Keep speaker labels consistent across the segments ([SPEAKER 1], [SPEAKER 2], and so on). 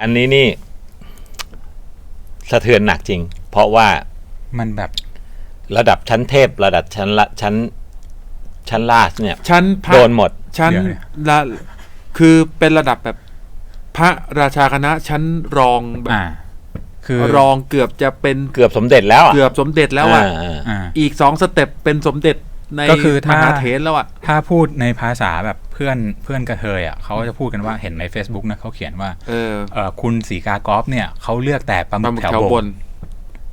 [SPEAKER 1] อันนี้นี่ สะเทือนหนักจริง เพราะว่า
[SPEAKER 2] มันแบบ
[SPEAKER 1] ระดับชั้นเทพ ระดับชั้นละชั้น ชั้นราชเนี่ย
[SPEAKER 3] ชั้นพระ
[SPEAKER 1] โดนหมด
[SPEAKER 3] ชั้น
[SPEAKER 2] เดี๋ยวเนี่ย
[SPEAKER 3] ละคือเป็นระดับแบบพระราชาคณะชั้นรองแบบ
[SPEAKER 2] อ่า คือ
[SPEAKER 3] รองเกือบจะเป็น
[SPEAKER 1] เกือบสมเด็จแล้วอะ
[SPEAKER 3] เกือบสมเด็จแล้วอะา
[SPEAKER 2] อ่า
[SPEAKER 3] อีกสองสเต็ปเป็นสมเด็จ ใน
[SPEAKER 2] ก็คือถ้า
[SPEAKER 3] มหาเถรแล้วอะ
[SPEAKER 2] ถ้าพูดในภาษาแบบเพื่อนเพื่อนกระเทยอะเขาก็จะพูดกันว่าเห็นใน Facebook นะเขาเขียนว่า
[SPEAKER 3] เออ
[SPEAKER 2] เออคุณสีกากอฟเนี่ยเขาเลือกแต่ปลาห
[SPEAKER 3] ป
[SPEAKER 2] มึ
[SPEAKER 3] ลากหมึก
[SPEAKER 2] แถว
[SPEAKER 3] แถว
[SPEAKER 2] บบน
[SPEAKER 3] น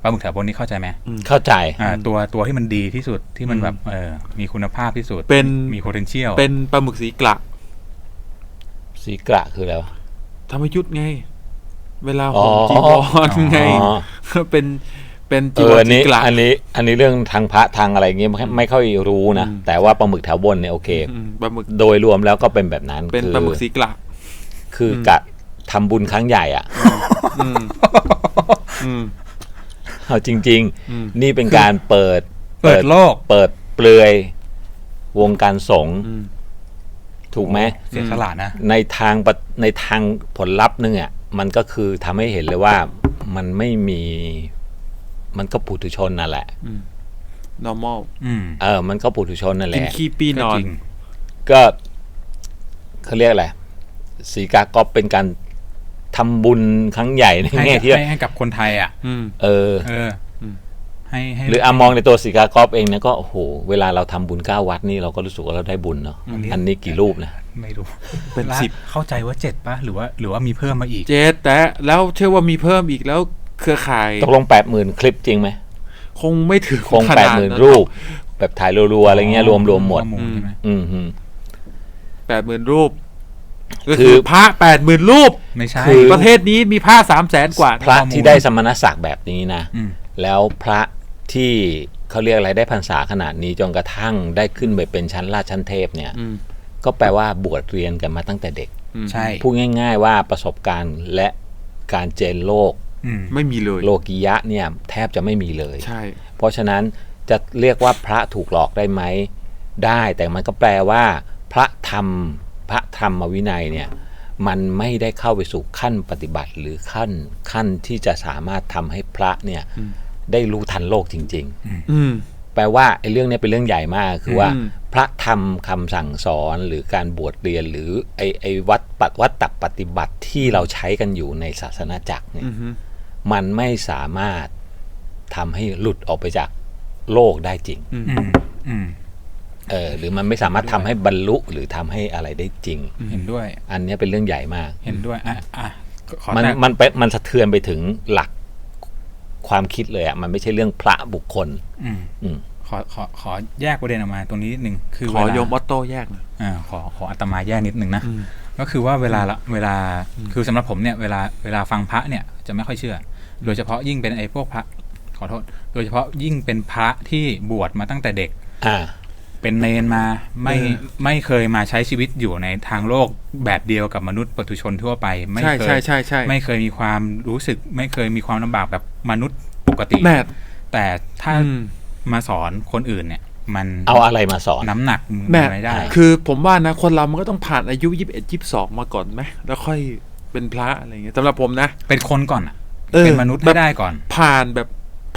[SPEAKER 2] ปลาหมึกแถวบนนี่เข้าใจไหม
[SPEAKER 1] เข้าใจ
[SPEAKER 2] อ่าตัวตัวที่มันดีที่สุดที่มัน
[SPEAKER 3] อืม
[SPEAKER 2] แบบเออมีคุณภาพที่สุด
[SPEAKER 3] เป็น
[SPEAKER 2] มี potential
[SPEAKER 3] เป็นปลาหมึกสีกระ
[SPEAKER 1] สีกระคืออะไรวะ
[SPEAKER 3] ธรรมยุทธ์ไง เวลา
[SPEAKER 1] อ๋
[SPEAKER 3] ห่
[SPEAKER 1] อ
[SPEAKER 3] มจีวรไง
[SPEAKER 1] อ๋อ
[SPEAKER 3] เป็น เป็น
[SPEAKER 1] เอ
[SPEAKER 3] จีว
[SPEAKER 1] อ
[SPEAKER 3] ร
[SPEAKER 1] อัน
[SPEAKER 3] สี
[SPEAKER 1] นี้
[SPEAKER 3] กระ
[SPEAKER 1] อันนี้อันนี้เรื่องทางพระทางอะไรเงี้ยไม่ไม่ค่อยรู้นะ
[SPEAKER 3] อืม
[SPEAKER 1] แต่ว่าปลาหมึกแถวบนเนี่ยโอเค
[SPEAKER 3] อืมปลาหมึก
[SPEAKER 1] โดยรวมแล้วก็เป็นแบบนั้น
[SPEAKER 3] เป็น
[SPEAKER 1] คือ
[SPEAKER 3] ปลาหมึกสีกระ
[SPEAKER 1] คืออ
[SPEAKER 3] ม
[SPEAKER 1] กะทำบุญครั้งใหญ่อะ
[SPEAKER 3] อืมอืม
[SPEAKER 1] เอาจริง
[SPEAKER 3] อืม
[SPEAKER 1] ๆ นี่เป็นการเปิด
[SPEAKER 2] เปิดโลก
[SPEAKER 1] เปิดเปลือยวงการสงฆ์
[SPEAKER 3] อืม
[SPEAKER 1] ถูกไหม
[SPEAKER 2] เสียสละนะ
[SPEAKER 1] ในทางปะในทางผลลัพธ์นึงอะมันก็คือทำให้เห็นเลยว่ามันไม่มี มันก็ปุถุชนนั่นแหละ
[SPEAKER 3] normal
[SPEAKER 2] อืม
[SPEAKER 1] เออ มันก็ปุถุชนนั่นแห
[SPEAKER 3] กิน
[SPEAKER 1] ละ
[SPEAKER 3] ขี้ปีนอน
[SPEAKER 2] ก็จริง
[SPEAKER 1] ก็เขาเรียกอะไรสีกากอบเป็นการทำบุญครั้งใหญ่ใน
[SPEAKER 2] ให้
[SPEAKER 1] แง่ที่
[SPEAKER 2] ให้ให้กับคนไทยอะ
[SPEAKER 3] อืม
[SPEAKER 1] เออ
[SPEAKER 2] เอออ
[SPEAKER 3] ม
[SPEAKER 2] ให้ให้
[SPEAKER 1] หรืออามองในตัวสีกากอบเองเนี่ยก็โอ้โหเวลาเราทำบุญเก้าวัดนี่เราก็รู้สึกว่าเราได้บุญเนาะอันนี้กี่รูปนะ
[SPEAKER 2] ไม่รู้
[SPEAKER 3] เป็น
[SPEAKER 2] ละ
[SPEAKER 3] สิบ
[SPEAKER 2] เข้าใจว่าเจ็ดปะหรือว่า หรือว่ามีเพิ่มมาอีก
[SPEAKER 3] เจ็ดแต่แล้วเชื่อว่ามีเพิ่มอีกแล้ว เครือข่าย
[SPEAKER 1] ตกลงแปดหมื่นคลิปจริงไหม
[SPEAKER 3] คงไม่ถึง
[SPEAKER 1] คง
[SPEAKER 3] ข
[SPEAKER 1] แปด
[SPEAKER 3] นา
[SPEAKER 1] หมื่น
[SPEAKER 3] นั้น
[SPEAKER 1] รูป แบบถ่ายรัวๆอะไรเงี้ยรวมรวมๆหมด
[SPEAKER 2] ข้อลใช่ไหม
[SPEAKER 1] อืมฮึ
[SPEAKER 3] แปดหมื่นรูปก็
[SPEAKER 1] คื
[SPEAKER 3] คือ
[SPEAKER 1] อ
[SPEAKER 3] พระแปดหมื่นรูป
[SPEAKER 2] ไม่ใช่
[SPEAKER 1] คือ
[SPEAKER 3] ประเทศนี้มีพระสามแสนกว่า
[SPEAKER 1] พระ
[SPEAKER 2] ข้อมูล
[SPEAKER 1] ที่ได้สมณศักดิ์แบบนี้นะ
[SPEAKER 2] อืม
[SPEAKER 1] แล้วพระที่เขาเรียกอะไรได้พรรษาขนาดนี้จนกระทั่งได้ขึ้นไปเป็นชั้นราชชั้นเทพเนี่ย
[SPEAKER 3] อืม
[SPEAKER 1] ก็แปลว่าบวชเรียนกันมาตั้งแต่เด็ก
[SPEAKER 3] อืม
[SPEAKER 2] ใช่
[SPEAKER 1] พูดง่าย ๆ ว่าประสบการณ์และการเจนโลก
[SPEAKER 2] อืม
[SPEAKER 3] ไม่มีเลย
[SPEAKER 1] โลกียะเนี่ยแทบจะไม่มีเลย
[SPEAKER 3] ใช่
[SPEAKER 1] เพราะฉะนั้นจะเรียกว่าพระถูกหลอกได้ไหม ได้แต่มันก็แปลว่า พระธรรม พระธรรมวินัยเนี่ยมันไม่ได้เข้าไปสู่ขั้นปฏิบัติหรือขั้นขั้นที่จะสามารถทำให้พระเนี่ยได้รู้ทันโลกจริง
[SPEAKER 3] อืม
[SPEAKER 1] ๆแปลว่าไอ้เรื่องเนี้เป็นเรื่องใหญ่มากคือว่า
[SPEAKER 3] อืม
[SPEAKER 1] พระธรรมคำสั่งสอนหรือการบวชเรียนหรือไอ้ไอ้วัดปัดวัดตัปฏิบัติที่เราใช้กันอยู่ในศาสนาจักรเนี่ย
[SPEAKER 3] อือฮึ
[SPEAKER 1] มันไม่สามารถทำให้หลุดออกไปจากโลกได้จริง
[SPEAKER 3] อืม
[SPEAKER 2] อืมอืม
[SPEAKER 1] เออหรือมันไม่สามารถทำให้บรรลุหรือทำให้อะไรได้จริง
[SPEAKER 2] เห็นด้วย
[SPEAKER 1] อันเนี้ยเป็นเรื่องใหญ่มาก
[SPEAKER 2] เห็นด้วย อะอะขอ
[SPEAKER 1] มัน
[SPEAKER 2] แตะ
[SPEAKER 1] มันเป็นมันสะเทือนไปถึงหลักความคิดเลยอะมันไม่ใช่เรื่องพระบุคคล
[SPEAKER 2] อืม
[SPEAKER 1] อืม
[SPEAKER 2] ขอขอขอแยกประเด็นออกมาตรงนี้นิดนึงคือ
[SPEAKER 3] ขอ
[SPEAKER 2] เวลา
[SPEAKER 3] โยมออโต้แยกหน่อย
[SPEAKER 2] อ่าขอขออัตมาแยกนิดนึงนะ
[SPEAKER 3] อืม
[SPEAKER 2] ก็คือว่าเวลาละเวลาคือสำหรับผมเนี่ยเวลาเวลาฟังพระเนี่ยจะไม่ค่อยเชื่อ โดยเฉพาะยิ่งเป็นไอ้พวกพระขอโทษ โดยเฉพาะยิ่งเป็นพระที่บวชมาตั้งแต่เด็ก
[SPEAKER 1] อ่า
[SPEAKER 2] เป็นเนนมาไม่
[SPEAKER 3] เออ
[SPEAKER 2] ไม่เคยมาใช้ชีวิตอยู่ในทางโลกแบบเดียวกับมนุษย์ปุถุชนทั่วไป ไม่
[SPEAKER 3] ใช่
[SPEAKER 2] เคย
[SPEAKER 3] ใช่ใช่ใช่
[SPEAKER 2] ไม่เคยมีความรู้สึก ไม่เคยมีความลำบากแบบมนุษย์ปกติ
[SPEAKER 3] แม่
[SPEAKER 2] แต่ถ้า
[SPEAKER 3] อืม
[SPEAKER 2] มาสอนคนอื่นเนี่ย มัน
[SPEAKER 1] เอาอะไรมาสอน
[SPEAKER 2] น้ำหนักมือ
[SPEAKER 3] แม่
[SPEAKER 2] ไม่ได้
[SPEAKER 3] คือผมว่านะ คนเรามันก็ต้องผ่านอายุยี่สิบเอ็ดยี่สิบสองมาก่อนไหมแล้วค่อยเป็นพระอะไรเงี้ยสำหรับผมนะ
[SPEAKER 2] เป็นคนก่อนอะ
[SPEAKER 3] เออ
[SPEAKER 2] เป็นมนุษย์
[SPEAKER 3] แบ
[SPEAKER 2] ให้
[SPEAKER 3] บ
[SPEAKER 2] ได้ก่อน
[SPEAKER 3] ผ่านแบบ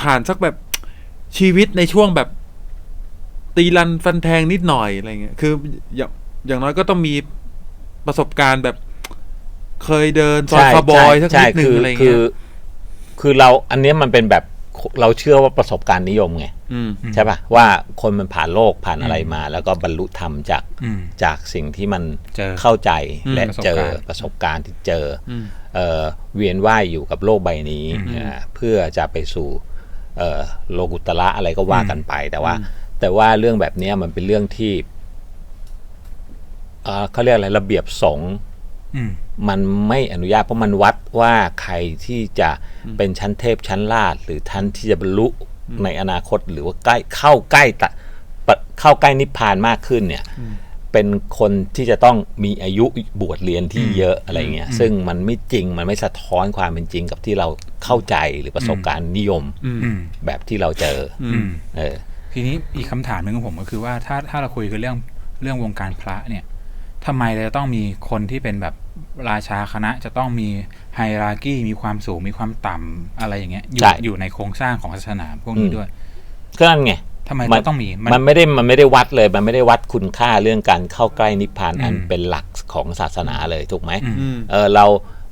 [SPEAKER 3] ผ่านสักแบบชีวิตในช่วงแบบ ตีรันฟันแทงนิดหน่อยอะไรเงี้ยคืออย่างอย่างน้อยก็ต้องมีประสบการณ์แบบเคยเดินซอยคาร์บอยสักนิดหนึ่ง
[SPEAKER 1] คือ
[SPEAKER 3] อะไร
[SPEAKER 1] คื
[SPEAKER 3] เงี้
[SPEAKER 1] อ
[SPEAKER 3] ย
[SPEAKER 1] คือเราอันเนี้ยมันเป็นแบบเราเชื่อว่าประสบการณ์นิยมไง
[SPEAKER 3] อืม
[SPEAKER 1] ใช่ป่ะว่าคนมันผ่านโลกผ่านอะไรมา แล้วก็บรรลุธรรมจาก
[SPEAKER 2] อืม
[SPEAKER 1] จากสิ่งที่มัน
[SPEAKER 2] เจอ
[SPEAKER 1] เข้าใจ
[SPEAKER 3] อืม
[SPEAKER 1] และเจอ
[SPEAKER 2] ป
[SPEAKER 1] ประระ
[SPEAKER 2] ส
[SPEAKER 1] ส
[SPEAKER 2] บบกา
[SPEAKER 1] การร
[SPEAKER 2] ณ์
[SPEAKER 1] ณ์ที่เจออ
[SPEAKER 3] ม
[SPEAKER 1] เอ่อเวียนว่ายอยู่กับโลกใบนี้
[SPEAKER 2] อืม
[SPEAKER 1] อ่าเพื่อจะไปสู่เอ่อโลกุตละอะไรก็ว่า
[SPEAKER 2] อืม
[SPEAKER 1] กันไป แต่ว่า
[SPEAKER 3] อืม
[SPEAKER 1] แต่ว่าเรื่องแบบเนี้ยมันเป็นเรื่องที่เอ่อเขาเรียกอะไรระเบียบสงฆ์
[SPEAKER 2] อืม
[SPEAKER 1] มันไม่อนุญาตเพราะมันวัดว่าใครที่จะเป็นชั้นเทพชั้นราชหรือท่านที่จะบรรลุในอนาคตหรือว่าใกล้เข้าใกล้ตะปะเข้าใกล้นิพพานมากขึ้นเนี่ย เป็นคนที่จะต้องมีอายุบวชเรียนที่เยอะอะไรเงี้ยซึ่งมันไม่จริงมันไม่สะท้อนความเป็นจริงกับที่เราเข้าใจหรือประสบการณ์นิยม
[SPEAKER 3] อืม
[SPEAKER 2] อืม
[SPEAKER 1] แบบที่เราเจออ
[SPEAKER 2] อืม
[SPEAKER 1] เออ
[SPEAKER 2] ทีนี้อีกคำถามหนึ่งของผมก็คือว่าถ้าถ้าเราคุยกันเรื่องเรื่องวงการพระเนี่ยทำไมเราจะต้องมีคนที่เป็นแบบราชาคณะจะต้องมีไฮรากีมีความสูงมีความต่ำอะไรอย่างเงี้ยอยู่
[SPEAKER 1] ใช่
[SPEAKER 2] อยู่ในโครงสร้างของศาสนาพวกนี้ด้วย
[SPEAKER 1] ก็นั่นไง
[SPEAKER 2] ทำไม
[SPEAKER 1] มัน
[SPEAKER 2] เราต้องมี
[SPEAKER 1] มันไม่ได้มันไม่ได้วัดเลย มันไม่ได้วัดคุณค่าเรื่องการเข้าใกล้นิพพานอัน
[SPEAKER 2] อืม
[SPEAKER 1] เป็นหลักของศาสนาเลยถูกไหม
[SPEAKER 2] อืม
[SPEAKER 3] อืม
[SPEAKER 1] เออเรา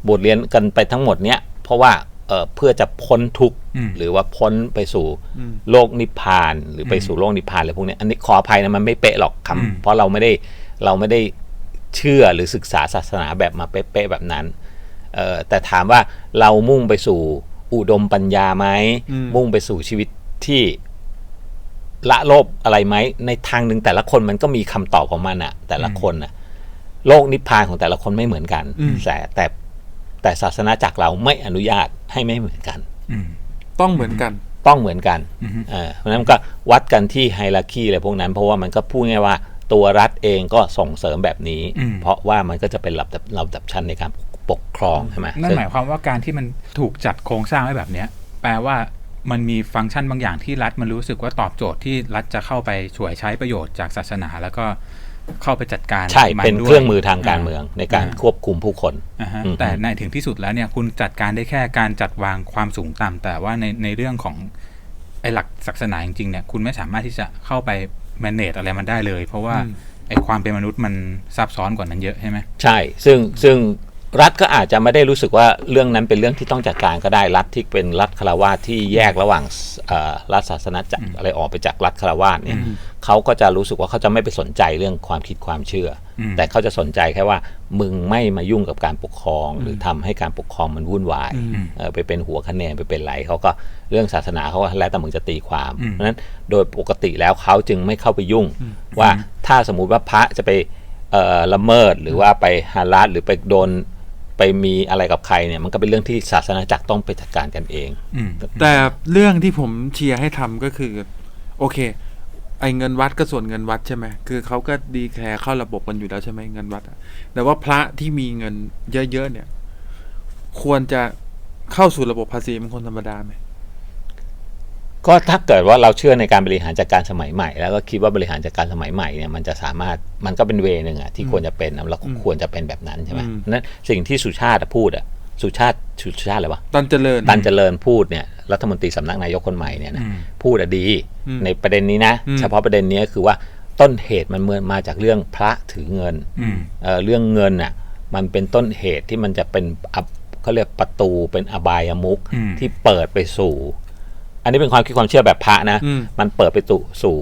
[SPEAKER 1] บทเรียนกันไปทั้งหมดเนี้ยเพราะว่าเออเพื่อจะพ้นทุกข์
[SPEAKER 2] อืม
[SPEAKER 1] หรือว่าพ้นไปสู่
[SPEAKER 3] อืม
[SPEAKER 1] โลกนิพพาน หรือไป
[SPEAKER 2] อืม
[SPEAKER 1] สู่โลกนิพพานอะไรพวกเนี้ยอันนี้ขออภัยนะมันไม่เป๊ะหรอก
[SPEAKER 2] อืม
[SPEAKER 1] คำเพราะเราไม่ได้เราไม่ได้เชื่อหรือศึกษาศาสนาแบบมาเป๊ะๆแบบนั้นเออแต่ถามว่าเรามุ่งไปสู่อุดมปัญญาไหม
[SPEAKER 3] อืม
[SPEAKER 1] มุ่งไปสู่ชีวิตที่ ละโลภอะไรไหมในทางหนึ่งแต่ละคนมันก็มีคำตอบของมันอะแต่ละคนอะโลกนิพพานของแต่ละคนไม่เหมือนกัน
[SPEAKER 3] อืม
[SPEAKER 1] แต่แต่แต่ศาสนาจากเราไม่อนุญาตให้ไม่เหมือนกัน
[SPEAKER 2] อืม
[SPEAKER 3] ต้องเหมือนกัน
[SPEAKER 1] ต้องเหมือนกัน
[SPEAKER 2] อือฮึ
[SPEAKER 1] เออเพราะฉะนั้นก็วัดกันที่ไฮรักีอะไรพวกนั้น เพราะว่ามันก็พูดง่ายว่าตัวรัฐเองก็ส่งเสริมแบบนี้
[SPEAKER 2] อืม
[SPEAKER 1] เพราะว่ามันก็จะเป็นลำดับลำดับชั้นในการปกครองใช่ไหม
[SPEAKER 2] นั่น
[SPEAKER 1] ซึ่ง
[SPEAKER 2] หมายความว่าการที่มันถูกจัดโครงสร้างไว้แบบเนี้ย แปลว่า มันมีฟังก์ชันบางอย่างที่รัฐมันรู้สึกว่าตอบโจทย์ที่รัฐจะเข้าไปช่วยใช้ประโยชน์จากศาสนา แล้วก็เข้าไปจัดการ
[SPEAKER 1] ใช่
[SPEAKER 2] มั
[SPEAKER 1] เป็น
[SPEAKER 2] ด้วย
[SPEAKER 1] เครื่องมือทางการเมืองในการ
[SPEAKER 2] อ่
[SPEAKER 1] ควบคุมผู้คน
[SPEAKER 2] อ่าฮะ
[SPEAKER 1] อืม
[SPEAKER 2] แต่ในถึงที่สุดแล้วเนี่ยคุณจัดการได้แค่การจัดวางความสูงต่ำแต่ว่าในในเรื่องของไอ้หลักศาสนาจริงๆเนี่ยคุณไม่สามารถที่จะเข้าไป manage อะไรมันได้เลย เพราะว่า
[SPEAKER 3] อืม
[SPEAKER 2] ไอ้ความเป็นมนุษย์มันซับซ้อนกว่านั้นเยอะใช่ไหม
[SPEAKER 1] ใช่ ซึ่งซึ่ง รัฐก็อาจจะไม่ได้รู้สึกว่าเรื่องนั้นเป็นเรื่องที่ต้องจัดการก็ได้รัฐที่เป็นรัฐคารวาสที่แยกระหว่างเอ่อรัฐศาสนาจักรอะไรออกไปจากรัฐคารวาสเนี่ยเขาก็จะรู้สึกว่าเขาจะไม่ไปสนใจเรื่องความคิดความเชื่ออ
[SPEAKER 2] ม
[SPEAKER 1] แต่เขาจะสนใจแค่ว่ามึงไม่มายุ่งกับการปกครอง หรือทำให้การปกครองมันวุ่นวาย
[SPEAKER 2] อืม
[SPEAKER 1] เออไปเป็นหัวคะแนนไปเป็นไรเขาก็เรื่องศาสนาเขาก็แล้วแต่มึงจะตีความ
[SPEAKER 2] อืม
[SPEAKER 1] เพราะฉะนั้นโดยปกติแล้วเขาจึงไม่เข้าไปยุ่ง ว่าถ้าสมมุติว่าพระจะไปเอ่อละเมิดหรือว่าไปฮารัดหรือไปโดน ไปมีอะไรกับใครเนี่ย มันก็เป็นเรื่องที่ศาสนาจักรต้องไปจัดการกันเอง
[SPEAKER 2] อืม
[SPEAKER 3] แต่เรื่องที่ผมเชียร์ให้ทำก็คือ โอเค ไอ้เงินวัดก็ส่วนเงินวัดใช่ไหมคือเขาก็ดีแคร์เข้าระบบกันอยู่แล้วใช่ไหมเงินวัดอะแต่ว่าพระที่มีเงินเยอะๆเนี่ย ควรจะเข้าสู่ระบบภาษีเป็นคนธรรมดาไหม
[SPEAKER 1] ก็ถ้าเกิดว่าเราเชื่อในการบริหารจัดการสมัยใหม่ แล้วก็คิดว่าบริหารจัดการสมัยใหม่เนี่ยมันจะสามารถมันก็เป็นเวย์หนึ่งอะที่ควรจะเป็นนะเราควรจะเป็นแบบนั้นใช่ไหม
[SPEAKER 3] อืม
[SPEAKER 1] เพราะฉะนั้นสิ่งที่สุชาติอะพูดอะสุชาติสุชาติอะไรวะ
[SPEAKER 3] ตันเจริญ
[SPEAKER 1] ตันเจริญพูดเนี่ยรัฐมนตรีสำนักนายกคนใหม่เนี่ยนะ
[SPEAKER 2] อืม
[SPEAKER 1] พูดอะดี
[SPEAKER 3] อืม
[SPEAKER 1] ในประเด็นนี้นะ
[SPEAKER 3] อืม
[SPEAKER 1] เฉพาะประเด็นนี้คือว่าต้นเหตุมันเมื่อมาจากเรื่องพระถือเงิน
[SPEAKER 2] อืม
[SPEAKER 1] เอ่อเรื่องเงินน่ะมันเป็นต้นเหตุที่มันจะเป็นอับเขาเรียกประตูเป็นอบายมุก
[SPEAKER 2] อืม
[SPEAKER 1] ที่เปิดไปสู่ อันนี้เป็นความคิดความเชื่อแบบพระนะ
[SPEAKER 3] อืม
[SPEAKER 1] มันเปิดไปสู่สู่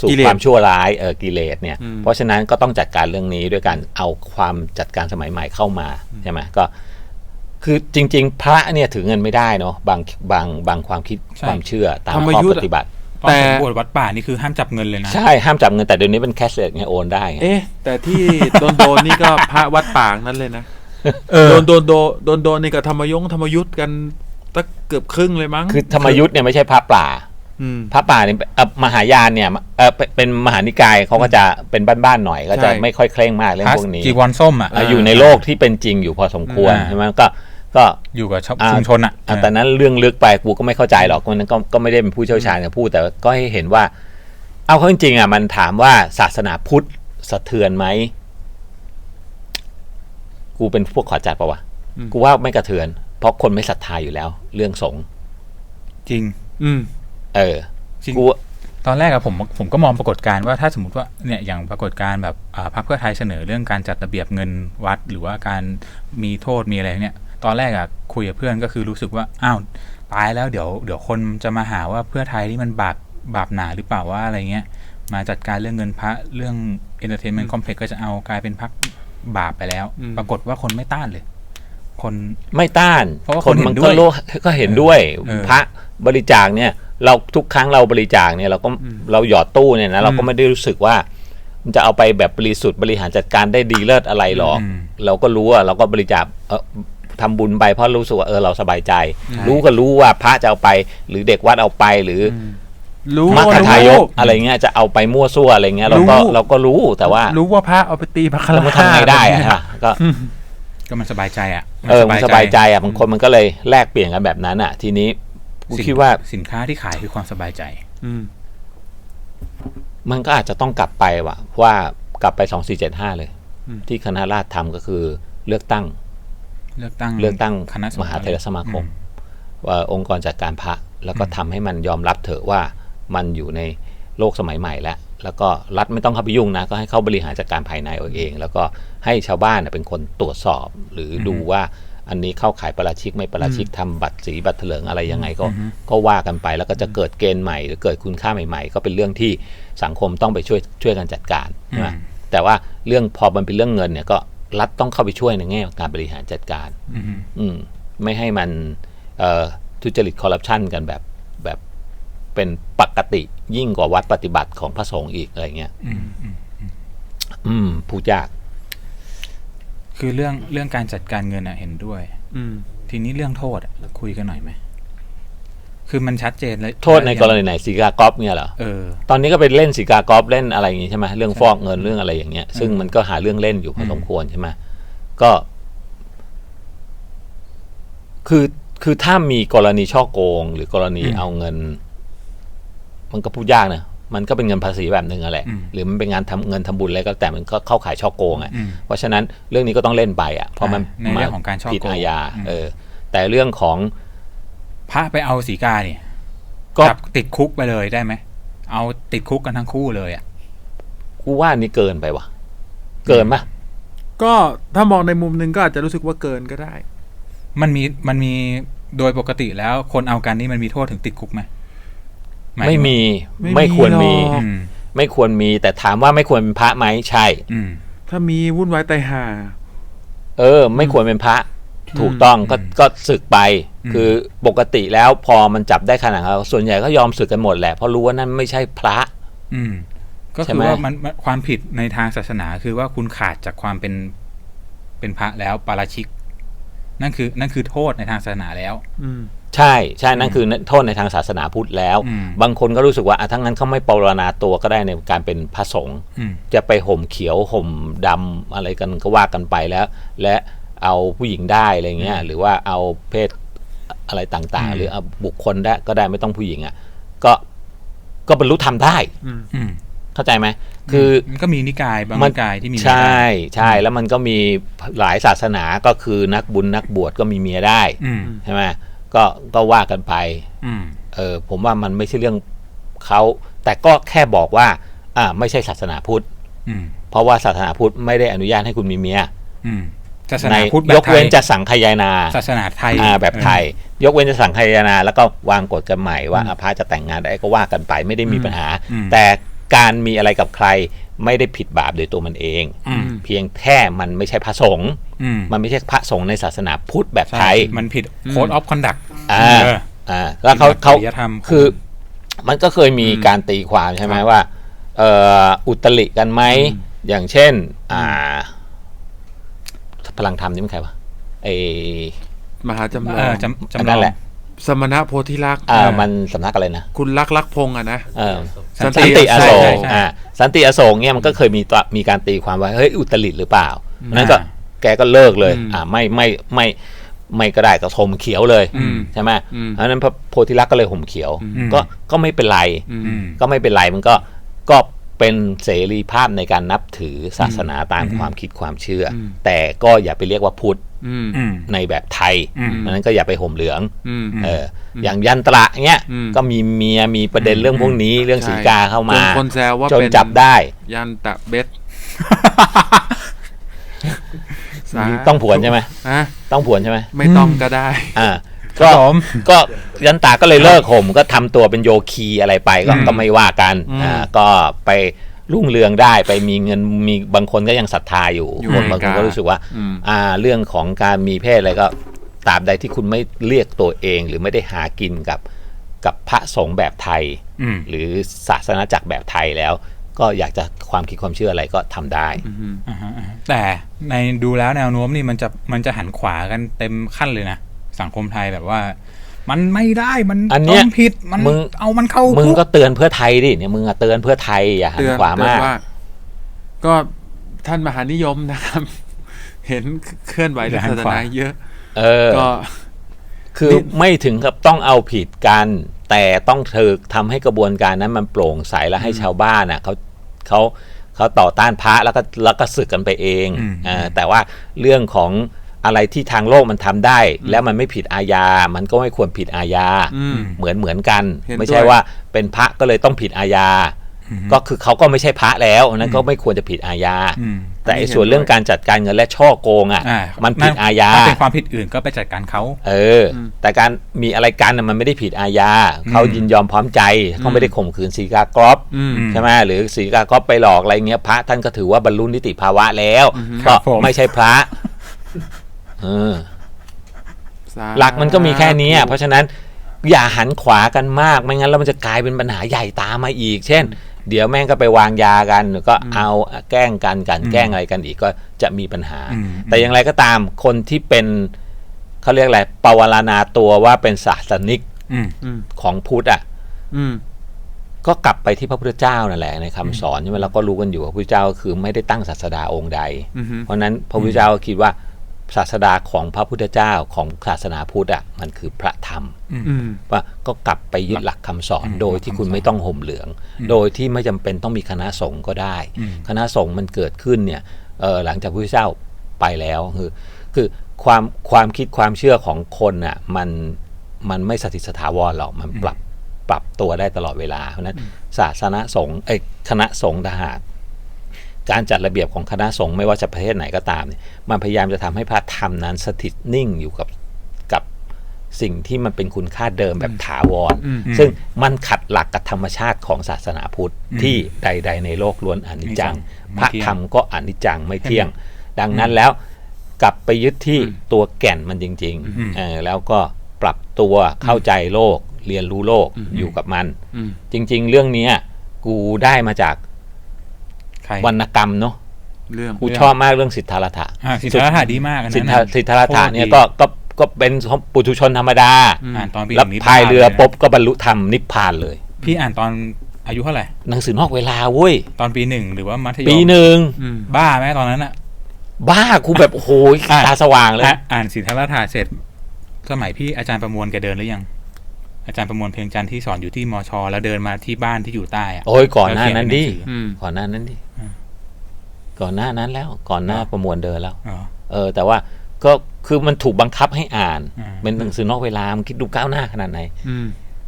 [SPEAKER 1] สู่
[SPEAKER 3] กิเลส
[SPEAKER 1] ความชั่วร้ายเออกิเลสเนี่ย
[SPEAKER 3] อืม
[SPEAKER 1] เพราะฉะนั้นก็ต้องจัดการเรื่องนี้ด้วยการเอาความจัดการสมัยใหม่เข้ามาใช่ไหมก็ คือจริง ๆ พระเนี่ยถือเงินไม่ได้เนาะบางบางบางความคิด
[SPEAKER 2] ใช่
[SPEAKER 1] ความเชื่อตาม
[SPEAKER 3] ธรรม
[SPEAKER 1] ข้อ
[SPEAKER 3] ยุทธ์
[SPEAKER 1] ปฏิบัติ
[SPEAKER 2] ตอน
[SPEAKER 3] แต่
[SPEAKER 2] ผมบวชวัดป่านี่คือห้ามจับเงินเลยนะ
[SPEAKER 1] ใช่ห้ามจับเงินแต่เดี๋ยวนี้เป็นแคชเลสไงโอนได้ไง
[SPEAKER 3] เอ๊ะแต่ที่โดนโดนๆนี่ก็พระวัดป่างนั่นเลยนะ
[SPEAKER 2] เออ
[SPEAKER 3] โดนโดนโดนโดนโดนนี่ก็ธรรมยงธรรมยุทธ์กัน ตั้งเกือบครึ่งเลยมั้ง
[SPEAKER 1] คือธรรมยุทธ์เนี่ยไม่ใช่พระป่า
[SPEAKER 3] อืม
[SPEAKER 1] พระป่าเนี่ยเอ่อมหายานเนี่ยเออเป็นเป็นมหานิกายเขาก็จะเป็นบ้านๆหน่อยก็จะ
[SPEAKER 3] ใช่
[SPEAKER 1] ไม่ค่อยเคร่งมากเรื่อง
[SPEAKER 2] พาส
[SPEAKER 1] พวกนี้
[SPEAKER 2] จีวรส้มอะ
[SPEAKER 1] เอ่ออยู่ในโลกที่เป็นจริงอยู่พอสมควร
[SPEAKER 2] อ่า
[SPEAKER 1] ใช่ไหมก็ก็
[SPEAKER 2] อยู่กับชาว
[SPEAKER 1] อ่า
[SPEAKER 2] ชุมชนอะ
[SPEAKER 1] อะแต่นั้นเรื่องลึกไปกูก็ไม่เข้าใจหรอกมันก็ก็ไม่ได้เป็นผู้เชี่ยวชาญกับพูดแต่ก็ให้เห็นว่า เอาเข้าจริงๆอะมันถามว่าศาสนาพุทธสะเทือนไหมกูเป็นพวกขอจัดปะวะ
[SPEAKER 3] อืม
[SPEAKER 1] กูว่าไม่กระเทือน เพราะคนไม่ศรัทธาอยู่แล้ว เรื่องสงฆ์
[SPEAKER 2] จริง
[SPEAKER 3] อืม
[SPEAKER 1] เออ
[SPEAKER 2] จริง
[SPEAKER 1] กู
[SPEAKER 2] ตอนแรกอะผมผมก็มองปรากฏการณ์ว่าถ้าสมมติว่าเนี่ยอย่างปรากฏการณ์แบบอ่าพรรคเพื่อไทยเสนอเรื่องการจัดระเบียบเงินวัด หรือว่าการมีโทษมีอะไรเนี่ย ตอนแรกอะคุยกับเพื่อนก็คือรู้สึกว่าอ้าวตายแล้วเดี๋ยวเดี๋ยวคนจะมาหาว่าเพื่อไทยนี่มันบาปบาปหนาหรือเปล่าว่าอะไรเงี้ย มาจัดการเรื่องเงินพระเรื่อง entertainment complex ก็จะเอากลายเป็นพรรคบาปไปแล้ว
[SPEAKER 3] อืม
[SPEAKER 2] ปรากฏว่าคนไม่ต้านเลย คน
[SPEAKER 1] ไม่ต้าน
[SPEAKER 2] เพราะว่า
[SPEAKER 1] คน
[SPEAKER 2] คนเห็น
[SPEAKER 1] มัน
[SPEAKER 2] ด้
[SPEAKER 1] ก็
[SPEAKER 2] วย
[SPEAKER 1] โลกก็เห็นด้วย
[SPEAKER 2] เออ
[SPEAKER 1] พระบริจาคเนี่ยเราทุกครั้งเราบริจาคเนี่ยเราก็
[SPEAKER 3] อืม
[SPEAKER 1] เราหยอดตู้เนี่ยนะเราก็
[SPEAKER 3] อืม
[SPEAKER 1] ไม่ได้รู้สึกว่ามันจะเอาไปแบบบริสุทธิ์บริหารจัดการได้ดีเลิศอะไรหรอก
[SPEAKER 2] อืม
[SPEAKER 1] เราก็รู้ว่าเราก็บริจาคเออทำบุญไปเพราะรู้สึกว่าเออเราสบายใจ
[SPEAKER 2] ใช่
[SPEAKER 1] รู้ก็รู้ว่าพระจะเอาไป หรือเด็กวัดเอาไปหรือ
[SPEAKER 3] รู้
[SPEAKER 1] มัคคทายก
[SPEAKER 3] รู้
[SPEAKER 1] อะไรเงี้ยจะเอาไปมั่วซั่วอะไรเงี้ยเราก็
[SPEAKER 3] รู้
[SPEAKER 1] เราก็รู้แต่ว่า
[SPEAKER 3] รู้ว่าพระเอาไปตีพระคา
[SPEAKER 1] เรา
[SPEAKER 3] รา
[SPEAKER 1] ไม่ทำไงได้อะฮะก็
[SPEAKER 2] ก็มันสบายใจอะ
[SPEAKER 1] เออมันสบายใจอะบางคนมันก็เลยแลกเปลี่ยนกันแบบนั้นอะ ทีนี้กู
[SPEAKER 2] สิน
[SPEAKER 1] คิดว่า
[SPEAKER 2] สินค้าที่ขายคือความสบายใจ
[SPEAKER 3] อืม
[SPEAKER 1] มันก็อาจจะต้องกลับไปว่ะว่ากลับไปสองสี่เจ็ดห้าเลย
[SPEAKER 3] อืม
[SPEAKER 1] ที่คณะราษฎรทำก็คือเลือกตั้ง
[SPEAKER 2] เลือกตั้ง
[SPEAKER 1] เลือกตั้ง
[SPEAKER 2] คณะสงฆ์
[SPEAKER 1] มหาเถรสมาคม
[SPEAKER 2] อื
[SPEAKER 1] ว่าองค์กรจัดการพระแล้วก็ทำให้มันยอมรับเถอะว่ามันอยู่ในโลกสมัยใหม่แล้วแล้วก็รัฐไม่ต้องเข้าไปยุ่งนะ ก็ให้เขาบริหารจัดการภายในเอาเองแล้วก็ ให้ชาวบ้านน่ะเป็นคนตรวจสอบหรือดูว่าอันนี้เข้าขายประราชิกไม่ประราชิกทำบัตรสีบัตรเถลิงอะไรยังไงก็ก็ว่ากันไปแล้วก็จะเกิดเกณฑ์ใหม่หรือเกิดคุณค่าใหม่ ๆ ก็เป็นเรื่องที่สังคมต้องไปช่วยช่วยกันจัดการใช่ไหม
[SPEAKER 2] อืม
[SPEAKER 1] แต่ว่าเรื่องพอมันเป็นเรื่องเงินเนี่ยก็รัฐต้องเข้าไปช่วยในแง่ของการบริหารจัดการ
[SPEAKER 2] อืม
[SPEAKER 1] อืมไม่ให้มันเอ่อทุจริตคอร์รัปชันกันแบบแบบเป็นปกติยิ่งกว่าวัดปฏิบัติของพระสงฆ์อีกอะไรเงี้ย
[SPEAKER 2] อืมอืม
[SPEAKER 1] อืมพูดยาก
[SPEAKER 2] คือเรื่องเรื่องการจัดการเงินอะเห็นด้วย
[SPEAKER 3] อืม
[SPEAKER 2] ทีนี้เรื่องโทษอะคุยกันหน่อยไหม คือมันชัดเจนเลย
[SPEAKER 1] โทษในกรณีไหนสีกากอฟเนี่ยเหรอ
[SPEAKER 2] เออ
[SPEAKER 1] ตอนนี้ก็ไปเล่นสีกากอฟเล่นอะไรอย่างงี้ใช่ไหมเรื่องฟอกเงินเรื่องอะไรอย่างเงี้ย ซึ่งมันก็หาเรื่องเล่นอยู่พอสมควรใช่ไหมก็ คือคือถ้ามีกรณีช่อโกง หรือกรณี
[SPEAKER 2] อืม
[SPEAKER 1] เอาเงิน มันก็พูดยากนะ มันก็เป็นเงินภาษีแบบหนึ่งอะแหละ
[SPEAKER 2] อืม
[SPEAKER 1] หรือมันเป็นงานทำเงินทำบุญอะไรก็แต่มันก็เข้าขายช่อโกงอะ
[SPEAKER 2] อืม
[SPEAKER 1] เพราะฉะนั้นเรื่องนี้ก็ต้องเล่นไปอะเพราะมัน
[SPEAKER 2] ในเรื่องของการช่อโกง
[SPEAKER 1] ผิดอาญา
[SPEAKER 2] อืม
[SPEAKER 1] เออ แต่เรื่องของ
[SPEAKER 2] พระไปเอาสีกาเนี่ย
[SPEAKER 1] ก็
[SPEAKER 2] จับติดคุกไปเลยได้ไหมเอาติดคุกกันทั้งคู่เลยอะ
[SPEAKER 1] กูว่านี่เกินไปว่ะเกินปะ
[SPEAKER 3] ก็ถ้ามองในมุมหนึ่งก็อาจจะรู้สึกว่าเกินก็ได้
[SPEAKER 2] มันมีมันมีโดยปกติแล้วคนเอากันนี่มันมีโทษถึงติดคุกไหมหายถึง
[SPEAKER 1] ไม่มี
[SPEAKER 3] ไม่มี
[SPEAKER 1] ไม่ควรมี
[SPEAKER 3] หรอก
[SPEAKER 2] อืม
[SPEAKER 1] ไม่ควรมีแต่ถามว่าไม่ควรเป็นพระไหมใช่
[SPEAKER 2] อืม
[SPEAKER 3] ถ้ามีวุ่นวายไตายห่า
[SPEAKER 1] เออ ไม่ควรเป็นพระ
[SPEAKER 3] อืม
[SPEAKER 1] ถูกต้องก็
[SPEAKER 2] อืม
[SPEAKER 1] ก็ศึกไป
[SPEAKER 2] อืม
[SPEAKER 1] คือปกติแล้วพอมันจับได้ขนาดนั้นส่วนใหญ่ก็ยอมศึกกันหมดแหละเพราะรู้ว่านั่นไม่ใช่พระ
[SPEAKER 2] อืม ก็
[SPEAKER 1] ใช่
[SPEAKER 2] คือ
[SPEAKER 1] ไหม
[SPEAKER 2] ว่ามันมันความผิดในทางศาสนาคือว่าคุณขาดจากความเป็นเป็นพระแล้วปาราชิก นั่นคือ นั่นคือโทษในทางศาสนาแล้ว
[SPEAKER 3] อืม
[SPEAKER 1] ใช่ใช่นั่นคือโทษในทางศาสนาพุทธแล้ว
[SPEAKER 2] อืม
[SPEAKER 1] บางคนก็รู้สึกว่าอะทั้างนั้นเขาไม่ปรณาตัวก็ได้ในการเป็นพระสงฆ์
[SPEAKER 2] อืม
[SPEAKER 1] จะไปห่มเขียวห่มดำอะไรกันก็ว่ากันไปแล้ว และเอาผู้หญิงได้อะไรเงี้ยหรือว่าเอาเพศอะไรต่าง
[SPEAKER 2] อืม
[SPEAKER 1] ๆหรือเอาบุคคลได้ก็ได้ไม่ต้องผู้หญิงอะก็ก็บรรลุธรรมได้
[SPEAKER 3] อืม
[SPEAKER 2] อืม
[SPEAKER 1] เข้าใจไหมคือ
[SPEAKER 2] มันก็มีนิกายบาง
[SPEAKER 1] มั
[SPEAKER 2] นิกายที่มี
[SPEAKER 1] ใช่
[SPEAKER 2] เมียได้
[SPEAKER 1] ใช่แล้วมันก็มีหลายศาสนาก็คือนักบุญนักบวชก็มีเมียได้
[SPEAKER 2] อืม
[SPEAKER 1] ใช่ไหม ก็ก็ว่ากันไป
[SPEAKER 2] อืม
[SPEAKER 1] เออผมว่ามันไม่ใช่เรื่องเขาแต่ก็แค่บอกว่า อ่า ไม่ใช่ศาสนาพุทธ
[SPEAKER 2] อืม
[SPEAKER 1] เพราะว่าศาสนาพุทธไม่ได้อนุญาตให้คุณมีเมีย
[SPEAKER 2] อืมศาส
[SPEAKER 1] ใน
[SPEAKER 2] นาพุทธแบ
[SPEAKER 1] ย
[SPEAKER 2] บ
[SPEAKER 1] ก
[SPEAKER 2] ไท
[SPEAKER 1] เว้
[SPEAKER 2] ย
[SPEAKER 1] นจะสังคายนา
[SPEAKER 2] ศาสนาไทย
[SPEAKER 1] อ่าแบบไทย
[SPEAKER 2] เออย
[SPEAKER 1] กเว้นจะสังคายนา แล้วก็วางกฎกันใหม่ว่าอะพระจะแต่งงานได้ก็ว่ากันไปไม่ได้มีปัญหา
[SPEAKER 2] อืม
[SPEAKER 1] แต่การมีอะไรกับใคร ไม่ได้ผิดบาปโดยตัวมันเอง
[SPEAKER 2] อืม
[SPEAKER 1] เพียงแค่มันไม่ใช่พระสงฆ์
[SPEAKER 2] อืม
[SPEAKER 1] มันไม่ใช่พระสงฆ์ในศาสนาพุทธแบบไท
[SPEAKER 2] ใช่
[SPEAKER 1] ย
[SPEAKER 2] มันผิดโค้ดออฟคอนดัก
[SPEAKER 1] อ่าอ่าแล้วเขาเขา
[SPEAKER 2] จริยธรรม
[SPEAKER 1] คือมันก็เคยมีการตีความใช่ไหมว่าเอ่ออุตริกันไหมอย่างเช่น อ่า พลังธรรมนี่มันใครวะไอ
[SPEAKER 3] มหาจำล
[SPEAKER 2] เอ
[SPEAKER 3] อ
[SPEAKER 2] อง จำจำล
[SPEAKER 1] นั่
[SPEAKER 2] อง
[SPEAKER 1] นแหละ
[SPEAKER 3] สมณะโพธิลักษณ์
[SPEAKER 1] อ่า
[SPEAKER 2] เออ
[SPEAKER 1] มันสำนักอะไรนะ
[SPEAKER 3] คุณลักษณ์ลักษณ์พงษ์อะนะ
[SPEAKER 1] เออ
[SPEAKER 3] สั
[SPEAKER 1] สั
[SPEAKER 3] น
[SPEAKER 1] น
[SPEAKER 3] ติ
[SPEAKER 1] ติอโศ
[SPEAKER 2] ใช่
[SPEAKER 1] ก
[SPEAKER 2] ใช่
[SPEAKER 1] อ่าสันติอโศกเนี่ยมันก็เคยมีตัวมีการตีความว่าเฮ้ยอุตริหรือเปล่านั่นก็
[SPEAKER 2] อ่า
[SPEAKER 1] แกก็เลิกเลย
[SPEAKER 3] อืม
[SPEAKER 1] อ่าไม่ไม่ไม่ไม่ก็ได้ก็ห่มเขียวเลย
[SPEAKER 3] อืม
[SPEAKER 1] ใช่ไหม
[SPEAKER 3] อืม
[SPEAKER 1] เพราะฉะนั้นพระโพธิลักษณ์ก็เลยห่มเขียว
[SPEAKER 2] อืม
[SPEAKER 1] ก็ก็ไม่เป็นไร
[SPEAKER 3] อืม
[SPEAKER 2] อืม
[SPEAKER 1] ก็ไม่เป็นไรมันก็ก็ เป็นเสรีภาพในการนับถือศาสนาตาม
[SPEAKER 2] อืม
[SPEAKER 1] ความคิดความเชื่ออ
[SPEAKER 3] ม
[SPEAKER 1] แต่ก็อย่าไปเรียกว่าพุทธ
[SPEAKER 3] อืม
[SPEAKER 2] อืม
[SPEAKER 1] ในแบบไทย
[SPEAKER 2] อืม
[SPEAKER 1] เพราะฉะนั้นก็อย่าไปห่มเหลือง
[SPEAKER 3] อืม
[SPEAKER 1] เออออย่างยันตระเงี้ย
[SPEAKER 3] อืม
[SPEAKER 1] ก็มีเมียมีประเด็นเรื่องพวกนี้เรื่องสีกาเข้ามา
[SPEAKER 3] จนคนแซวว่า
[SPEAKER 1] จน
[SPEAKER 3] เป็น
[SPEAKER 1] จับได้
[SPEAKER 3] ยันตะเบสสา
[SPEAKER 1] ต้องผวนใช่ไหม
[SPEAKER 3] ฮะ
[SPEAKER 1] ต้องผวนใช่ไหม
[SPEAKER 3] ไม่ต้องก็ได้
[SPEAKER 1] อ่า
[SPEAKER 2] ครั
[SPEAKER 1] ก็
[SPEAKER 2] บผม
[SPEAKER 1] ก็ยันตาก็เลยเลิกห่มก็ทำตัวเป็นโยคีอะไรไปก็
[SPEAKER 2] อืม
[SPEAKER 1] ก็ไม่ว่ากัน
[SPEAKER 3] อืม
[SPEAKER 1] อ่าก็ไปรุ่งเรืองได้ไปมีเงินมีบางคนก็ยังศรัทธาอยู่
[SPEAKER 3] อยู่
[SPEAKER 1] คน
[SPEAKER 3] อเมริกา
[SPEAKER 1] บางคนก็รู้สึกว่า
[SPEAKER 3] อืม
[SPEAKER 1] อ่าเรื่องของการมีเพศอะไรก็ตราบใดที่คุณไม่เรียกตัวเอง หรือไม่ได้หากินกับกับพระสงฆ์แบบไทย
[SPEAKER 2] อืม
[SPEAKER 1] หรือศาสนาจักรแบบไทยแล้ว ก็อยากจะความคิดความเชื่ออะไรก็ทำได้
[SPEAKER 3] อืม
[SPEAKER 2] อ่าฮะอ่าฮะแต่ในดูแล้วแนวโน้มนี่มันจะมันจะหันขวากันเต็มขั้นเลยนะ สังคมไทยแบบว่า มันไม่ได้มัน
[SPEAKER 1] อันเนี้ย
[SPEAKER 2] ต้องผิดมัน
[SPEAKER 1] มึง
[SPEAKER 2] เอามันเข้า
[SPEAKER 1] มึง
[SPEAKER 2] คุก
[SPEAKER 1] ก็เตือนเพื่อไทยดิเนี่ยมึงอะเตือนเพื่อไทยอย่าหัน
[SPEAKER 3] เตือน
[SPEAKER 1] ขวา
[SPEAKER 3] เตือน
[SPEAKER 1] มาก
[SPEAKER 3] ว่าก็ท่านมหานิยมนะครับ เห็นเคลื่อนไหวในศาสนาเยอะ
[SPEAKER 1] เออ
[SPEAKER 3] ก็
[SPEAKER 1] คือ
[SPEAKER 3] นี่
[SPEAKER 1] ไม่ถึงกับต้องเอาผิดกัน แต่ต้องเธอทำให้กระบวนการนั้นมันโปร่งใสและให้ชาวบ้านอะเขาเขาเขาต่อต้านพระแล้วก็แล้วก็สึกกันไปเอง
[SPEAKER 2] อืม
[SPEAKER 1] เออแต่ว่าเรื่องของ อะไรที่ทางโลกมันทำได้ แล้วมันไม่ผิดอาญา มันก็ไม่ควรผิดอาญา
[SPEAKER 3] อืม
[SPEAKER 1] เหมือนเหมือนกัน
[SPEAKER 3] เห็น
[SPEAKER 1] ไม่ใช่
[SPEAKER 3] ด้วย
[SPEAKER 1] ว่าเป็นพระก็เลยต้องผิดอาญา ก็คือเขาก็ไม่ใช่พระแล้วนั้นก็ไม่ควรจะผิดอาญา
[SPEAKER 2] อืม
[SPEAKER 1] แต่ไอ้ส่วนเรื่องการจัดการเงินและช่อโกงอะ
[SPEAKER 2] อ่า
[SPEAKER 1] มันผิดอาญา
[SPEAKER 2] ถ้าเป็นความผิดอื่นก็ไปจัดการเขา
[SPEAKER 1] เอออแต่การมีอะไรกันน่ะมันไม่ได้ผิดอาญาเขายินยอมพร้อมใจเขาไม่ได้ข่มขืนสีกากรอบ
[SPEAKER 3] อืม
[SPEAKER 1] ใช่ไหมหรือสีกากรอบไปหลอกอะไรเงี้ยพระท่านก็ถือว่าบรรลุนิติภาวะแล้ว
[SPEAKER 2] ครั
[SPEAKER 1] ก็
[SPEAKER 2] บผม
[SPEAKER 1] ไม่ใช่พระ เออ
[SPEAKER 3] สา
[SPEAKER 1] หลักมันก็มีแค่นี้อะเพราะฉะนั้นอย่าหันขวากันมาก ไม่งั้นแล้วมันจะกลายเป็นปัญหาใหญ่ตามมาอีก เช่น เดี๋ยวแม่งก็ไปวางยากันหรือก็เอาแกล้งกันกันแกล้งอะไรกันอีกก็จะมีปัญหา
[SPEAKER 2] อืม
[SPEAKER 1] แต่อย่างไรก็ตามคนที่เป็นเขาเรียกอะไรปวารณาตัวว่าเป็นศาสนิก
[SPEAKER 2] อืม
[SPEAKER 3] อืม
[SPEAKER 1] ของพุทธอะ
[SPEAKER 3] อืม
[SPEAKER 1] ก็กลับไปที่พระพุทธเจ้านั่นแหละในคำสอนใช่ไหมเราก็รู้กันอยู่ว่าพระพุทธเจ้าก็คือไม่ได้ตั้งศาสดาองค์ใด
[SPEAKER 3] อือฮึ
[SPEAKER 1] เพราะฉะนั้นพระพุทธเจ้าก็คิดว่า ศาสดาของพระพุทธเจ้าของศาสนาพุทธอะมันคือพระธรรม
[SPEAKER 3] อืม
[SPEAKER 1] ว่าก็กลับไปยึดหลักคำสอน
[SPEAKER 2] อืม
[SPEAKER 1] โดยที่คุณไม่ต้องห่มเหลือง โดยที่ไม่จำเป็นต้องมีคณะสงฆ์ก็ได้
[SPEAKER 2] อืม
[SPEAKER 1] คณะสงฆ์มันเกิดขึ้นเนี่ยเออหลังจากพระพุทธเจ้าไปแล้วคือคือความความคิดความเชื่อของคนอะมันมันไม่สถิตสถาวรหรอกมันปรับปรับตัวได้ตลอดเวลาเพราะฉะนั้นศาสนาสงฆ์เอ้ยคณะสงฆ์ทหาร การจัดระเบียบของคณะสงฆ์ไม่ว่าจะประเทศไหนก็ตามเนี่ยมันพยายามจะทำให้พระธรรมนั้นสถิตนิ่งอยู่กับกับสิ่งที่มันเป็นคุณค่าเดิมแบบถาวร
[SPEAKER 3] อืม
[SPEAKER 1] ซึ่งมันขัดหลักกับธรรมชาติของศาสนาพุทธที่ใด ๆ ในโลกล้วนอนิจจัง
[SPEAKER 2] ไม่
[SPEAKER 1] พระ
[SPEAKER 2] เที่ยง
[SPEAKER 1] ธรรมก็อนิจจังไม่เที่ยง ดังนั้นแล้วกลับไปยึดที่ตัวแก่นมันจริง
[SPEAKER 2] อืม
[SPEAKER 1] ๆเออแล้วก็ปรับตัวเข้าใจโลก เรียนรู้โลกอยู่กับมัน
[SPEAKER 3] อืม
[SPEAKER 1] จริง ๆ เรื่องเนี้ยกูได้มาจาก
[SPEAKER 2] ใคร
[SPEAKER 1] วรรณกรรมเนาะ
[SPEAKER 3] เรื่อง
[SPEAKER 1] กูชอบมากเรื่องสิทธารัฐะ
[SPEAKER 2] อ่าสิทธาถาดีมากอัน
[SPEAKER 1] สิ
[SPEAKER 2] นั้
[SPEAKER 1] ท
[SPEAKER 2] น
[SPEAKER 1] ธา
[SPEAKER 2] น่ะ
[SPEAKER 1] สิทธารัฐะเนี่ย
[SPEAKER 2] โคตรดี
[SPEAKER 1] ก็ก็ก็เป็นปุถุชนธรรมดา
[SPEAKER 2] อ่านตอนปีห
[SPEAKER 1] แล้ว
[SPEAKER 2] นึ่งนี่
[SPEAKER 1] พายเรือ
[SPEAKER 2] บ้ลนะ
[SPEAKER 1] ปุ๊บก็บรรลุธรรมนิพพานเลย
[SPEAKER 2] พี่อ่านตอนอายุเท่าไหร่
[SPEAKER 1] หนังสือนอกเวลาเว้ย
[SPEAKER 2] ตอนปีหนึ่งหรือว่ามัธยม
[SPEAKER 1] ปีหนึ่ง
[SPEAKER 3] อืม
[SPEAKER 2] บ้าไหมตอนนั้นอะ
[SPEAKER 1] บ้ากูแบบโอ้โห
[SPEAKER 2] อะ
[SPEAKER 1] ตาสว่างเลย
[SPEAKER 2] อะอ่านสิทธาถาเสร็จสมัยพี่อาจารย์ประมวลแกเดินหรือยัง อาจารย์ประมวลเพียงจันทร์ที่สอนอยู่ที่มชแล้วเดินมาที่บ้านที่อยู่ใต้อะ
[SPEAKER 1] โอ้ยก่อนหน้านั้นดิ
[SPEAKER 2] แล้วเขียใหงสือ
[SPEAKER 3] อืม
[SPEAKER 1] ก่อนหน้านั้นดิ
[SPEAKER 2] อืม
[SPEAKER 1] ก่อนหน้านั้นแล้ว ก่อนหน้า
[SPEAKER 2] อ๋อ
[SPEAKER 1] ประมวลเดินแล้ว
[SPEAKER 2] อ๋อ
[SPEAKER 1] เออ แต่ว่าก็คือมันถูกบังคับให้อ่าน
[SPEAKER 2] อืม
[SPEAKER 1] เป็นหนังสือนอกเวลามันคิดดูก้าวหน้าขนาดไหน
[SPEAKER 3] อืม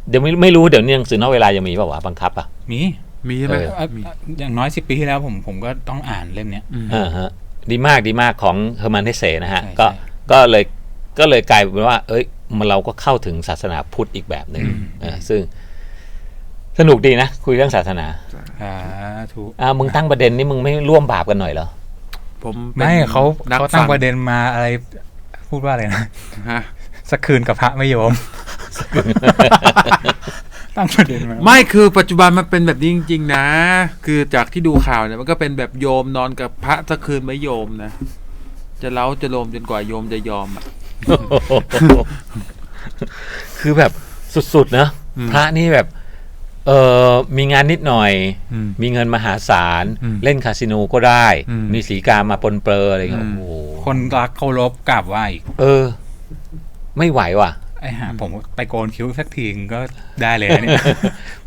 [SPEAKER 1] เดี๋ยวไม่ไม่รู้เดี๋ยวนี้หนังสือนอกเวลายังมีเปล่าวะบังคับอะ
[SPEAKER 2] มี
[SPEAKER 3] มีใช่ไหม
[SPEAKER 1] เออ
[SPEAKER 2] เอ่อ
[SPEAKER 3] มี
[SPEAKER 2] อย่างน้อยสิบปีที่แล้วผมผมก็ต้องอ่านเล่มเนี้ย
[SPEAKER 3] อืม
[SPEAKER 1] เออฮะดีมากดีมากของเฮอร์มันเทเซนะฮะ
[SPEAKER 2] ใช่
[SPEAKER 1] ก็
[SPEAKER 2] ใช่
[SPEAKER 1] ก็เลยก็เลยกลายเป็นว่า เอ้ย มันเราก็เข้าถึงศาสนาพุทธอีกแบบหนึ่ง
[SPEAKER 2] อืม
[SPEAKER 1] เออซึ่งสนุกดีนะ คุยเรื่องศาสนา
[SPEAKER 2] สาธุ
[SPEAKER 1] อ่ามึงตั้งประเด็นนี้มึงไม่ร่วมบาปกันหน่อยเหรอ
[SPEAKER 3] ผมเป็น
[SPEAKER 2] ไม่เขา
[SPEAKER 3] นัก
[SPEAKER 2] เขาตั้ง
[SPEAKER 3] ฟั
[SPEAKER 2] ประเด็นมาอะไร พูดว่าอะไรนะ
[SPEAKER 3] ฮะ
[SPEAKER 2] สักคืนกับพระไม่โยมตั้งประเด็นมา
[SPEAKER 3] ไม่คือปัจจุบันมันเป็นแบบนี้จริง ๆ นะ คือจากที่ดูข่าวเนี่ยมันก็เป็นแบบโยมนอนกับพระสักคืนไม่โยมนะ จะเล้าจะโลมจนกว่าโยมจะยอมอะ
[SPEAKER 1] คือแบบสุดๆนะ
[SPEAKER 3] อืม
[SPEAKER 1] พระนี่แบบเออมีงานนิดหน่อย
[SPEAKER 3] อืม
[SPEAKER 1] มีเงินมหาศาล
[SPEAKER 3] อืม
[SPEAKER 1] เล่นคาสิโนก็ได้
[SPEAKER 3] อืม
[SPEAKER 1] มีสีกามาปนเปลืออะไรเงี้ย
[SPEAKER 3] อืม
[SPEAKER 1] โอ้โห
[SPEAKER 2] คนรักเคารพกราบไหว้อีก
[SPEAKER 1] เออ ไม่ไหวว่ะ
[SPEAKER 2] ไอ้ห่าผมไปโกนคิ้วสักทีก็ได้เลยนะเนี่ย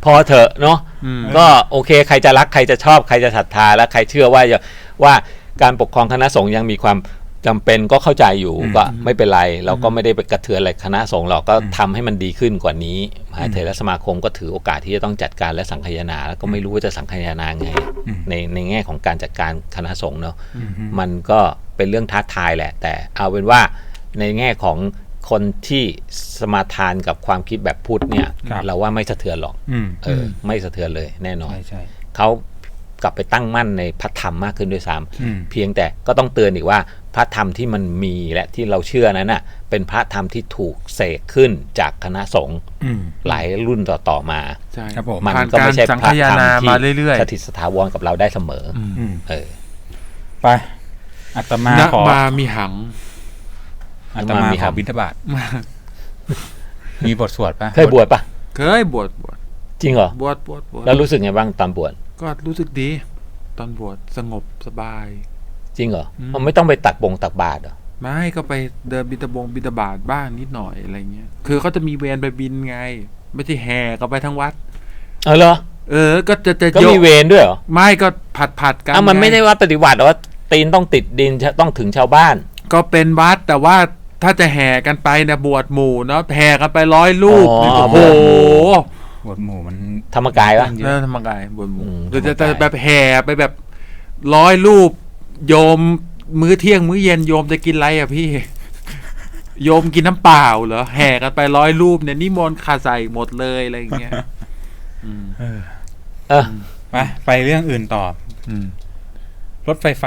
[SPEAKER 1] พอเถอะเนาะ
[SPEAKER 3] อืม
[SPEAKER 1] ก็โอเค ใครจะรักใครจะชอบใครจะศรัทธาและใครเชื่อว่าจะว่าการปกครองคณะสงฆ์ยังมีความ จำเป็นก็เข้าใจอยู่
[SPEAKER 2] อืม
[SPEAKER 1] ก็ไม่เป็นไร เราก็ไม่ได้ไปกระเทือนอะไรคณะสงฆ์เราก็ทำให้มันดีขึ้นกว่านี้มหาเถรสมาคมก็ถือโอกาสที่จะต้องจัดการและสังคายนาแล้วก็ไม่รู้ว่าจะสังคายนาไง
[SPEAKER 2] อืม
[SPEAKER 1] ในในแง่ของการจัดการคณะสงฆ์เนาะ
[SPEAKER 2] อืม
[SPEAKER 1] มันก็เป็นเรื่องท้าทายแหละ แต่เอาเป็นว่าในแง่ของคนที่สมาทานกับความคิดแบบพุทธเนี่ย
[SPEAKER 2] ครับ
[SPEAKER 1] เราว่าไม่สะเทือนหรอก
[SPEAKER 2] อืม
[SPEAKER 1] เอออ ไม่สะเทือนเลยแน่นอน
[SPEAKER 2] ใช่ใช่
[SPEAKER 1] เขา กลับไปตั้งมั่นในพระธรรมมากขึ้นด้วยซ้
[SPEAKER 2] อืมำ
[SPEAKER 1] เพียงแต่ก็ต้องเตือนอีกว่าพระธรรมที่มันมีและที่เราเชื่อนั้นน่ะเป็นพระธรรมที่ถูกเสกขึ้นจากคณะสงฆ์
[SPEAKER 2] อืม
[SPEAKER 1] หลายรุ่นต่อๆมา
[SPEAKER 3] ใช่
[SPEAKER 2] ครับผม
[SPEAKER 1] มัน
[SPEAKER 3] ผ่าน
[SPEAKER 1] ก็ไม่ใช่
[SPEAKER 3] การสัง
[SPEAKER 1] พระ
[SPEAKER 3] คาย
[SPEAKER 1] ธรรม
[SPEAKER 3] นา
[SPEAKER 1] ที่
[SPEAKER 3] มาเรื่อยๆ
[SPEAKER 1] สถิตสถาวรกับเราได้เสมออ
[SPEAKER 3] ม
[SPEAKER 2] อืม
[SPEAKER 1] เออ
[SPEAKER 2] ไปอัตมา
[SPEAKER 3] นะ
[SPEAKER 2] ขอ
[SPEAKER 3] มามีหัง
[SPEAKER 2] อัตมา
[SPEAKER 1] มี
[SPEAKER 2] ข
[SPEAKER 1] ครั
[SPEAKER 2] อบบิณฑบาตมีบทสวดปะ
[SPEAKER 1] เคยบวชปะ
[SPEAKER 3] เคยบวชบวช
[SPEAKER 1] จริงเหรอ
[SPEAKER 3] บวชบวชบวช
[SPEAKER 1] แล้วรู้สึกไงบ้างตอนบวช
[SPEAKER 3] ก็รู้สึกดี ตอนบวชสงบสบาย
[SPEAKER 1] จริงเหรอ
[SPEAKER 3] อืม
[SPEAKER 1] มันไม่ต้องไปตักบงตักบาตรเหรอ
[SPEAKER 3] ไม่ก็ไปเดินบิณฑบงบิณฑบาตบ้างนิดหน่อยอะไรเงี้ย คือเขาจะมีเวรไปบินไง ไม่ใช่แห่กันไปทั้งวัด
[SPEAKER 1] เออเหรอ
[SPEAKER 3] เออ ก็จะจะ
[SPEAKER 1] ก็
[SPEAKER 3] โย
[SPEAKER 1] มีเวรด้วยเหรอ
[SPEAKER 3] ไม่ก็ผัดผัดกัน
[SPEAKER 1] อ้าวมันไม่ได้
[SPEAKER 3] ง
[SPEAKER 1] ว่าปฏิบัติหรอว่าตีนต้องติดดินต้องถึงชาวบ้าน
[SPEAKER 3] ก็เป็นวัดแต่ว่าถ้าจะแห่กันไปเนี่ยบวชหมู่เนาะแห่กันไปร้อยรูป
[SPEAKER 1] อ๋อ
[SPEAKER 3] นี่โอ้โห
[SPEAKER 2] บทหมู่มัน
[SPEAKER 1] ธรรมกายวะ
[SPEAKER 2] เย
[SPEAKER 3] นั่
[SPEAKER 2] อะ
[SPEAKER 3] นธรรมกายบวชหมู่
[SPEAKER 1] อืม
[SPEAKER 3] จะจะ
[SPEAKER 1] ธรรมกาย
[SPEAKER 3] จะแบบแห่ไปแบบร้อยรูป โยมมื้อเที่ยง มื้อเย็นโยมจะกินอะไรอะพี่ โยมกินน้ำเปล่าเหรอแห่กันไปร้อยรูปเนี่ยนิมนต์ขาใส่หมดเลยอะไรอย่างเงี้ย อืม
[SPEAKER 2] เออ
[SPEAKER 1] เออ
[SPEAKER 2] ไปไปเรื่องอื่นต่อ
[SPEAKER 3] อืม
[SPEAKER 2] รถไฟฟ้า